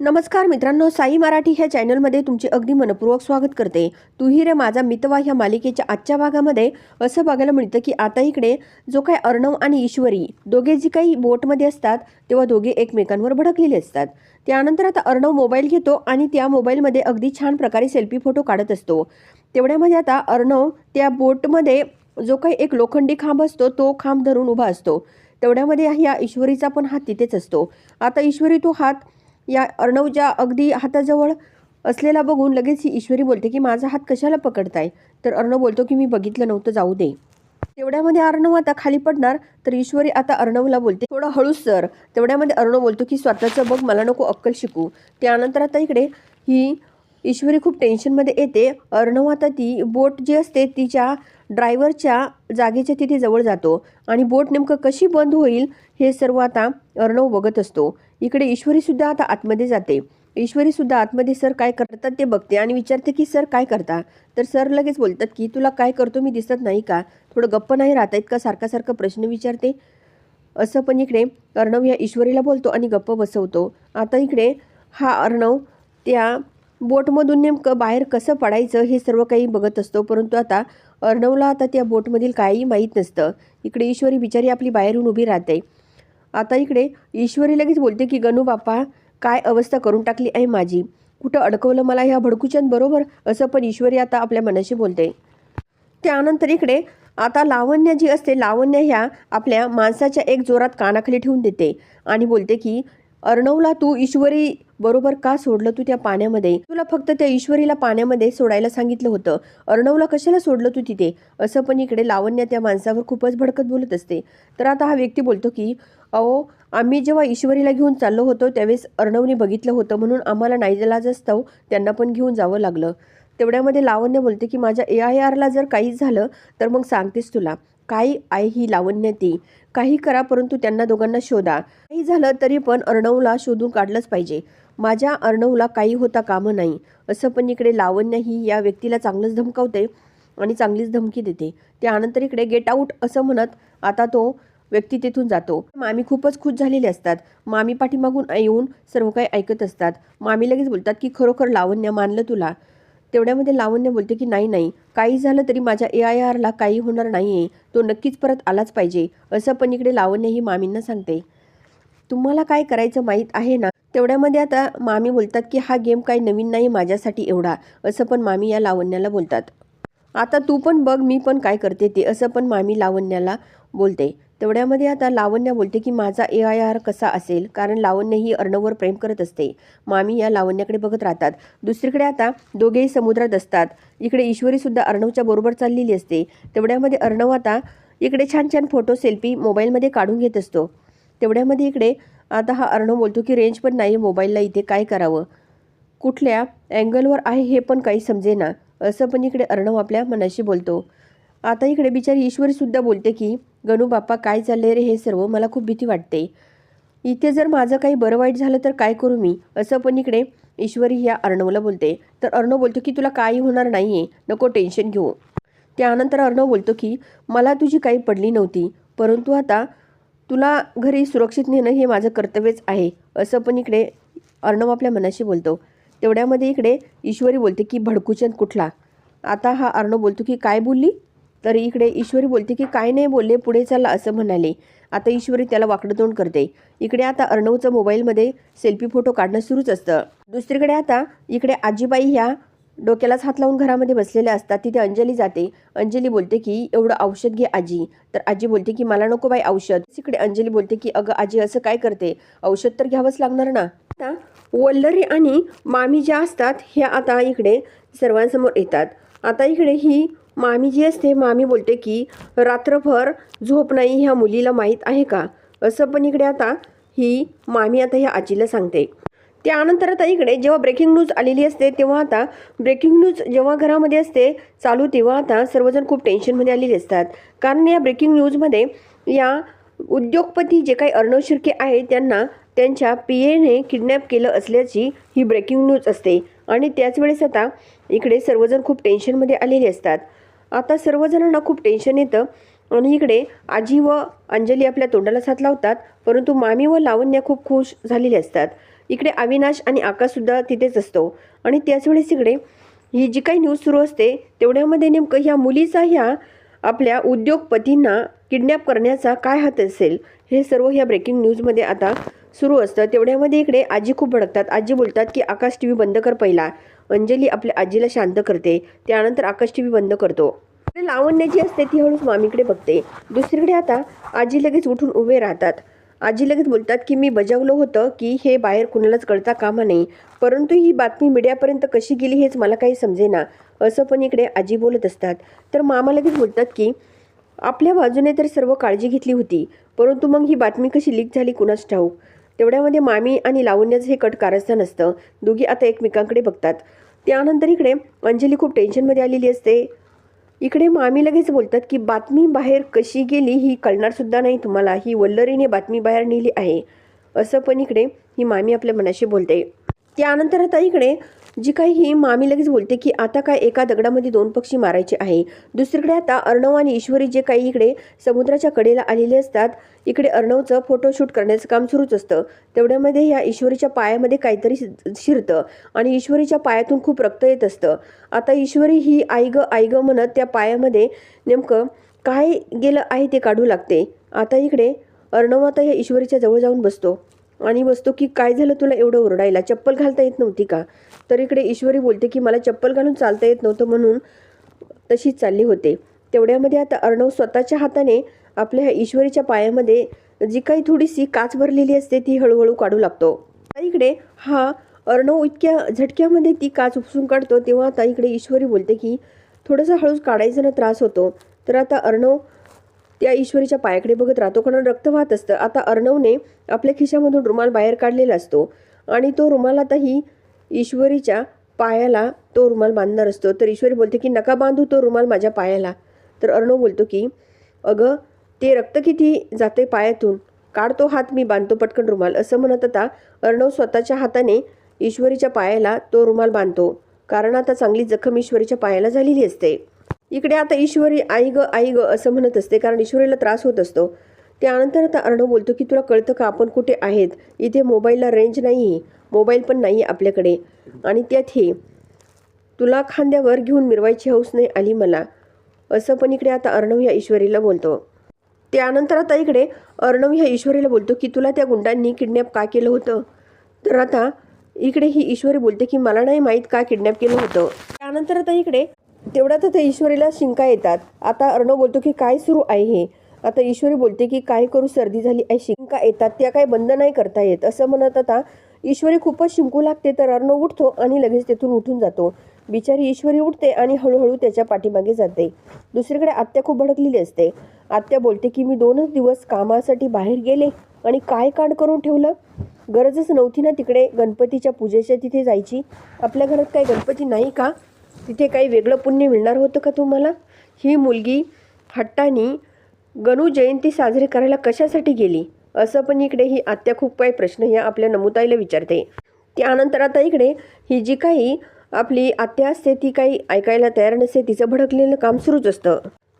नमस्कार मित्रांनो साई मराठी ह्या चॅनलमध्ये तुमचे अगदी मनपूर्वक स्वागत करते. तुही रे माझा मितवा ह्या मालिकेच्या आजच्या भागामध्ये असं बघायला मिळतं की आता इकडे जो काय अर्णव आणि ईश्वरी दोघे जी काही बोटमध्ये असतात तेव्हा दोघे एकमेकांवर भडकलेले असतात. त्यानंतर आता अर्णव मोबाईल घेतो आणि त्या मोबाईलमध्ये अगदी छान प्रकारे सेल्फी फोटो काढत असतो. तेवढ्यामध्ये आता अर्णव त्या बोटमध्ये जो काही एक लोखंडी खांब असतो तो खांब धरून उभा असतो. तेवढ्यामध्ये ह्या ईश्वरीचा पण हात तिथेच असतो. आता ईश्वरी तो हात या अर्णवच्या अगदी हाताजवळ असलेला बघून लगेच ही ईश्वरी बोलते की माझा हात कशाला पकडताय? तर अर्णव बोलतो की मी बघितलं नव्हतं जाऊ दे. तेवढ्यामध्ये अर्णव आता खाली पडणार तर ईश्वरी आता अर्णवला बोलते थोडं हळू सर. तेवढ्यामध्ये अर्णव बोलतो की स्वतःचं बघ मला नको अक्कल शिकू. त्यानंतर आता इकडे ही ईश्वरी खूप टेन्शनमध्ये येते. अर्णव आता ती बोट जी असते तिच्या ड्रायव्हरच्या जागेच्या तिथे जवळ जातो आणि बोट नेमकं कशी बंद होईल हे सर्व आता अर्णव बघत असतो. इकडे ईश्वरीसुद्धा आता आतमध्ये जाते. ईश्वरीसुद्धा आतमध्ये सर काय करतात ते बघते. आणि विचारते की सर काय करता? तर सर लगेच बोलतात की तुला काय करतो? मी दिसत नाही का? थोडं गप्प नाही राहत आहेत का? सारखा सारखा प्रश्न विचारते. असं पण इकडे अर्णव या ईश्वरीला बोलतो आणि गप्प बसवतो. आता इकडे हा अर्णव त्या बोटमधून नेमकं बाहेर कसं पडायचं हे सर्व काही बघत असतो. परंतु आता अर्णवला आता त्या बोटमधील काहीही माहीत नसतं. इकडे ईश्वरी बिचारी आपली बाहेरून उभी राहते. आता इकडे ईश्वरी लगेच बोलते की गणू बापा काय अवस्था करून टाकली आहे माझी? कुठं अडकवलं मला ह्या भडकूच्यान बरोबर? असं पण ईश्वरी आता आपल्या मनाशी बोलते. त्यानंतर इकडे आता लावण्य जी असते लावण्य ह्या आपल्या माणसाच्या एक जोरात कानाखाली ठेवून देते आणि बोलते की अर्णवला तू ईश्वरी बरोबर का सोडलं तू त्या पाण्यामध्ये? तुला फक्त त्या ईश्वरीला पाण्यामध्ये सोडायला सांगितलं होतं. अर्णवला कशाला सोडलं तू तिथे? असं पण इकडे लावण्या त्या माणसावर खूपच भडकत बोलत असते. तर आता हा व्यक्ती बोलतो की अहो आम्ही जेव्हा ईश्वरीला घेऊन चाललो होतो त्यावेळेस अर्णवने बघितलं होतं म्हणून आम्हाला नाईजलाज असतो त्यांना पण घेऊन जावं लागलं. तेवढ्यामध्ये लावण्य बोलते की माझ्या ए आय आरला जर काहीच झालं तर मग सांगतेस तुला. काही आहे ही लावण्य ती काही करा परंतु त्यांना दोघांना शोधा. काही झालं तरी पण अर्णवला शोधून काढलंच पाहिजे. माझ्या अर्णवला काही होता कामं नाही. असं पण इकडे लावण्य ही या व्यक्तीला चांगलंच धमकावते आणि चांगलीच धमकी देते. त्यानंतर इकडे गेट आऊट असं म्हणत आता तो व्यक्ती तिथून जातो. मामी खूपच खुश झालेले असतात. मामी पाठीमागून येऊन सर्व काही ऐकत असतात. मामी लगेच बोलतात की खरोखर लावण्य मानलं तुला? तेवढ्यामध्ये लावण्य बोलते की नाही नाही काही झालं तरी माझ्या ए आय आरला काही होणार नाही आहे तो नक्कीच परत आलाच पाहिजे. असं पण इकडे लावण्य ही मामींना सांगते. तुम्हाला काय करायचं माहीत आहे ना? तेवढ्यामध्ये आता मामी बोलतात की हा गेम काही नवीन नाही माझ्यासाठी एवढा. असं पण मामी या लावण्याला बोलतात. आता तू पण बघ मी पण काय करते ते असं पण मामी लावण्याला बोलते. तेवढ्यामध्ये आता लावण्या बोलते की माझा ए आय आर कसा असेल? कारण लावण्य ही अर्णववर प्रेम करत असते. मामी या लावण्याकडे बघत राहतात. दुसरीकडे आता दोघेही समुद्रात असतात. इकडे ईश्वरीसुद्धा अर्णवच्या बरोबर चाललेली असते. तेवढ्यामध्ये अर्णव आता इकडे छान छान फोटो सेल्फी मोबाईलमध्ये काढून घेत असतो. तेवढ्यामध्ये इकडे आता हा अर्णव बोलतो की रेंज पण नाही मोबाईलला इथे काय करावं? कुठल्या अँगलवर आहे हे पण काही समजेना. असं पण इकडे अर्णव आपल्या मनाशी बोलतो. आता इकडे बिचारी ईश्वरीसुद्धा बोलते की गणू बाप्पा काय चालले रे हे सर्व? मला खूप भीती वाटते. इथे जर माझं काही बरं वाईट झालं तर काय करू मी? असं पण इकडे ईश्वरी ह्या अर्णवला बोलते. तर अर्णव बोलतो की तुला काही होणार नाही आहे नको टेन्शन घेऊ. त्यानंतर अर्णव बोलतो की मला तुझी काही पडली नव्हती. परंतु आता तुला घरी सुरक्षित नेणं हे माझं कर्तव्यच आहे. असं पण इकडे अर्णव आपल्या मनाशी बोलतो. तेवढ्यामध्ये इकडे ईश्वरी बोलते की भडकूचंद कुठला? आता हा अर्णव बोलतो की काय बोलली? तर इकडे ईश्वरी बोलते की काय नाही बोलले पुढे चालला असं म्हणाले. आता ईश्वरी त्याला वाकडं तोंड करते. इकडे आता अर्णवचं मोबाईलमध्ये सेल्फी फोटो काढणं सुरूच असतं. दुसरीकडे आता इकडे आजीबाई ह्या डोक्यालाच हात लावून घरामध्ये बसलेल्या असतात. तिथे अंजली जाते. अंजली बोलते की एवढं औषध घे आजी. तर आजी बोलते की मला नको बाई औषध. इकडे अंजली बोलते की अगं आजी असं काय करते? औषध तर घ्यावंच लागणार ना. आता वल्लरी आणि मामी ज्या असतात ह्या आता इकडे सर्वांसमोर येतात. आता इकडे ही मामी जी असते मामी बोलते की रात्रभर झोप नाही ह्या मुलीला माहीत आहे का? असं पण इकडे आता ही मामी आता ह्या आजीला सांगते. त्यानंतर आता इकडे जेव्हा ब्रेकिंग न्यूज आलेली असते तेव्हा आता ब्रेकिंग न्यूज जेव्हा घरामध्ये असते चालू तेव्हा आता सर्वजण खूप टेन्शनमध्ये आलेले असतात. कारण या ब्रेकिंग न्यूजमध्ये या उद्योगपती जे काही अर्णव शिर्के आहे त्यांना त्यांच्या पी एने किडनॅप केलं असल्याची ही ब्रेकिंग न्यूज असते. आणि त्याच वेळेस आता इकडे सर्वजण खूप टेन्शनमध्ये आलेले असतात. आता सर्वजणांना खूप टेन्शन येतं. आणि इकडे आजी व अंजली आपल्या तोंडाला साथ लावतात परंतु मामी व लावण्या खूप खुश झालेले असतात. इकडे अविनाश आणि आकाशसुद्धा तिथेच असतो. आणि त्याचवेळेस इकडे ही जी काही न्यूज सुरू असते तेवढ्यामध्ये नेमकं ह्या मुलीचा ह्या आपल्या उद्योगपतींना किडनॅप करण्याचा काय हात असेल हे सर्व ह्या ब्रेकिंग न्यूजमध्ये आता सुरू असतं. तेवढ्यामध्ये इकडे आजी खूप भडकतात. आजी बोलतात की आकाश टी व्ही बंद कर पहिला. अंजली आपल्या आजीला शांत करते. त्यानंतर आकाश टी व्ही बंद करतो. लावण्य जी असते ती हळूच मामीकडे बघते. दुसरीकडे आता आजी लगेच उठून उभे राहतात. आजी लगेच बोलतात की मी बजावलं होतं की हे बाहेर कुणालाच कळता कामा नाही परंतु ही बातमी मीडियापर्यंत कशी गेली हेच मला काही समजेना. असं पण इकडे आजी बोलत असतात. तर मामा लगेच बोलतात की आपल्या बाजूने तर सर्व काळजी घेतली होती. परंतु मग ही बातमी कशी लीक झाली कुणाच ठाऊक? तेवढ्यामध्ये मामी आणि लावण्याचं हे कट कारस्थान असतं. दोघी आता एकमेकांकडे बघतात. त्यानंतर इकडे अंजली खूप टेन्शनमध्ये आलेली असते. इकडे मामी लगेच बोलतात की बातमी बाहेर कशी गेली ही कळणारसुद्धा नाही तुम्हाला. ही वल्लरीने बातमी बाहेर नेली आहे. असं पण इकडे ही मामी आपल्या मनाशी बोलते. त्यानंतर आता इकडे जी काही ही मामी लगेच बोलते की आता काय एका दगडामध्ये दोन पक्षी मारायचे आहे. दुसरीकडे आता अर्णव आणि ईश्वरी जे काही इकडे समुद्राच्या कडेला आलेले असतात इकडे अर्णवचं फोटोशूट करण्याचं काम सुरूच असतं. तेवढ्यामध्ये या ईश्वरीच्या पायामध्ये काहीतरी शिरतं आणि ईश्वरीच्या पायातून खूप रक्त येत असतं. आता ईश्वरी ही आई ग आई ग म्हणत त्या पायामध्ये नेमकं काय गेलं आहे ते काढू लागते. आता इकडे अर्णव आता या ईश्वरीच्या जवळ जाऊन बसतो. आणि बसतो की काय झालं तुला एवढं ओरडायला? चप्पल घालता येत नव्हती का? तर इकडे ईश्वरी बोलते की मला चप्पल घालून चालता येत नव्हतं म्हणून तशीच चालली होते. तेवढ्यामध्ये आता अर्णव स्वतःच्या हाताने आपल्या ह्या ईश्वरीच्या पायामध्ये जी काही थोडीशी काच भरलेली असते ती हळूहळू काढू लागतो. इकडे हा अर्णव इतक्या झटक्यामध्ये ती काच उपसून काढतो तेव्हा आता इकडे ईश्वरी बोलते की थोडंसं हळूच काढायचा ना त्रास होतो. तर आता अर्णव त्या ईश्वरीच्या पायाकडे बघत राहतो कारण रक्त वाहत असतं. आता अर्णवने आपल्या खिशामधून रुमाल बाहेर काढलेला असतो आणि तो रुमाल आता ही ईश्वरीच्या पायाला तो रुमाल बांधणार असतो. तर ईश्वरी बोलते की नका बांधू तो रुमाल माझ्या पायाला. तर अर्णव बोलतो की अगं ते रक्त किती जाते पायातून? काढतो हात मी बांधतो पटकन रुमाल. असं म्हणत आता अर्णव स्वतःच्या हाताने ईश्वरीच्या पायाला तो रुमाल बांधतो. कारण आता चांगली जखम ईश्वरीच्या पायाला झालेली असते. इकडे आता ईश्वरी आई ग आई ग असं म्हणत असते कारण ईश्वरीला त्रास होत असतो. त्यानंतर आता अर्णव बोलतो की तुला कळतं का आपण कुठे आहेत? इथे मोबाईलला रेंज नाही मोबाईल पण नाही आपल्याकडे. आणि त्यात हे तुला खांद्यावर घेऊन मिरवायची हौस नाही आली मला. असं पण इकडे आता अर्णव या ईश्वरीला बोलतो. त्यानंतर आता इकडे अर्णव ह्या ईश्वरीला बोलतो की तुला त्या गुंडांनी किडनॅप का केलं होतं? तर आता इकडे ही ईश्वरी बोलते की मला नाही माहीत का किडनॅप केलं होतं. त्यानंतर आता इकडे तेवढ्यात ते ईश्वरीला शिंका येतात. आता अर्णव बोलतो की काय सुरू आहे हे? आता ईश्वरी बोलते की काय करू? सर्दी झाली आहे शिंका येतात. त्या काय बंद नाही करता येत. असं म्हणत आता ईश्वरी खूपच शिंकू लागते तर अर्णव उठतो आणि लगेच तेथून उठून जातो. बिचारी ईश्वरी उठते आणि हळूहळू त्याच्या पाठीमागे जाते. दुसरीकडे आत्या खूप भडकलेली असते. आत्या बोलते की मी दोनच दिवस कामासाठी बाहेर गेले आणि काय कांड करून ठेवलं? गरजच नव्हती ना तिकडे गणपतीच्या पूजेच्या तिथे जायची? आपल्या घरात काही गणपती नाही का? तिथे काही वेगळं पुण्य मिळणार होतं का तुम्हाला? ही मुलगी हट्टानी गणू जयंती साजरी करायला कशासाठी गेली? असं पण इकडे ही आत्या खूप काही प्रश्न ह्या आपल्या नमुताईला विचारते. त्यानंतर आता इकडे ही जी काही आपली आत्या असते ती काही ऐकायला तयार नसते तिचं भडकलेलं काम सुरूच असतं.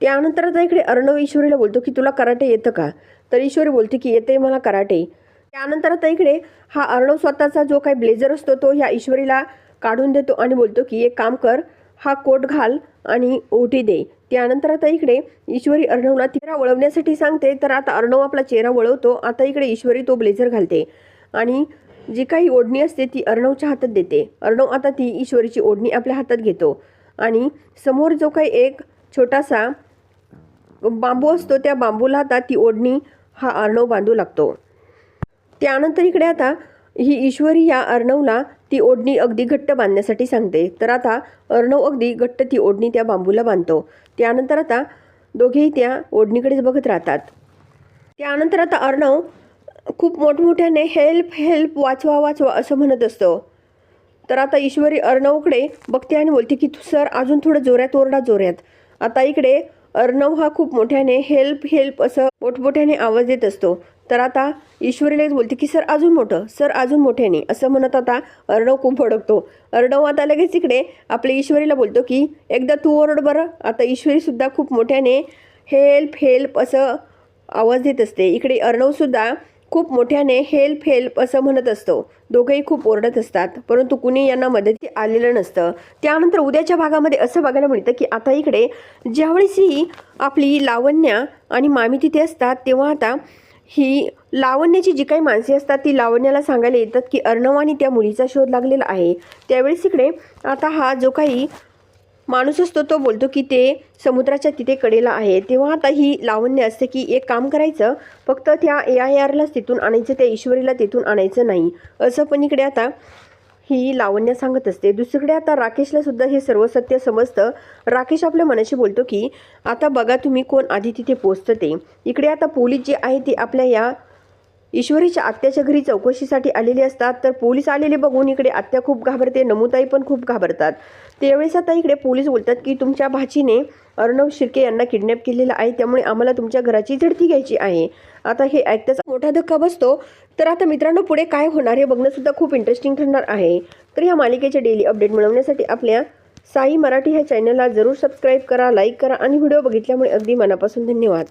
त्यानंतर आता इकडे अर्णव ईश्वरीला बोलतो की तुला कराटे येतं का? तर ईश्वरी बोलते की येते मला कराटे. त्यानंतर आता इकडे हा अर्णव स्वतःचा जो काही ब्लेझर असतो तो ह्या ईश्वरीला काढून देतो आणि बोलतो की एक काम कर हा कोट घाल आणि ओटी दे. त्यानंतर आता इकडे ईश्वरी अर्णवला चेहरा वळवण्यासाठी सांगते. तर आता अर्णव आपला चेहरा वळवतो. आता इकडे ईश्वरी तो ब्लेझर घालते आणि जी काही ओढणी असते ती अर्णवच्या हातात देते. अर्णव आता ती ईश्वरीची ओढणी आपल्या हातात घेतो आणि समोर जो काही एक छोटासा बांबू असतो त्या बांबूला आता ती ओढणी हा अर्णव बांधू लागतो. त्यानंतर इकडे आता ही ईश्वरी या अर्णवला ती ओढणी अगदी घट्ट बांधण्यासाठी सांगते. तर आता अर्णव अगदी घट्ट ती ओढणी त्या बांबूला बांधतो. त्यानंतर आता दोघेही त्या ओढणीकडेच बघत राहतात. त्यानंतर आता अर्णव खूप मोठमोठ्याने हेल्प हेल्प वाचवा वाचवा असं म्हणत असतो. तर आता ईश्वरी अर्णवकडे बघते आणि बोलते की तू सर अजून थोडं जोरात ओरडा जोरात. आता इकडे अर्णव हा खूप मोठ्याने हेल्प हेल्प असं मोठमोठ्याने आवाज देत असतो. तर आता ईश्वरीलाच बोलते की सर अजून मोठं सर अजून मोठ्याने असं म्हणत आता अर्णव खूप भडकतो. अर्णव आता लगेच इकडे आपल्या ईश्वरीला बोलतो की एकदा तू ओरड बरं. आता ईश्वरीसुद्धा खूप मोठ्याने हेल्प हेल्प असं आवाज देत असते. इकडे अर्णवसुद्धा खूप मोठ्याने हेल्प हेल्प असं म्हणत असतो. दोघंही खूप ओरडत असतात. परंतु कुणी यांना मदती आलेलं नसतं. त्यानंतर उद्याच्या भागामध्ये असं बघायला मिळतं की आता इकडे ज्यावेळेस ही आपली लावण्या आणि मामी तिथे असतात तेव्हा आता ही लावण्याची जी काही माणसे असतात ती लावण्याला सांगायला येतात की अर्णव आणि त्या मुलीचा शोध लागलेला आहे. त्यावेळेस इकडे आता हा जो काही माणूस असतो तो बोलतो की ते समुद्राच्या तिथे कडेला आहे. तेव्हा आता ही लावण्य असते की एक काम करायचं फक्त त्या ए आय आरलाच तिथून आणायचं त्या ईश्वरीला तिथून आणायचं नाही. असं पण इकडे आता ही लावण्य सांगत असते. दुसरीकडे आता राकेशला सुद्धा हे सर्व सत्य समजतं. राकेश आपल्या मनाशी बोलतो की आता बघा तुम्ही कोण आधी तिथे पोचतं ते. इकडे आता पोलीस जे आहे ते आपल्या या ईश्वरीच्या आत्याच्या घरी चौकशीसाठी आलेले असतात. तर पोलीस आलेले बघून इकडे आत्या खूप घाबरते नमुताई पण खूप घाबरतात. त्यावेळेस आता इकडे पोलीस बोलतात की तुमच्या भाचीने अर्णव शिर्के यांना किडनॅप केलेलं आहे. त्यामुळे आम्हाला तुमच्या घराची झडती घ्यायची आहे. आता हे ऐकताच मोठा धक्का बसतो. तर आता मित्रांनो पुढे काय होणार हे बघणंसुद्धा खूप इंटरेस्टिंग ठरणार आहे. तर या मालिकेचे डेली अपडेट मिळवण्यासाठी आपल्या साई मराठी ह्या चॅनलला जरूर सबस्क्राईब करा लाईक करा आणि व्हिडिओ बघितल्यामुळे अगदी मनापासून धन्यवाद.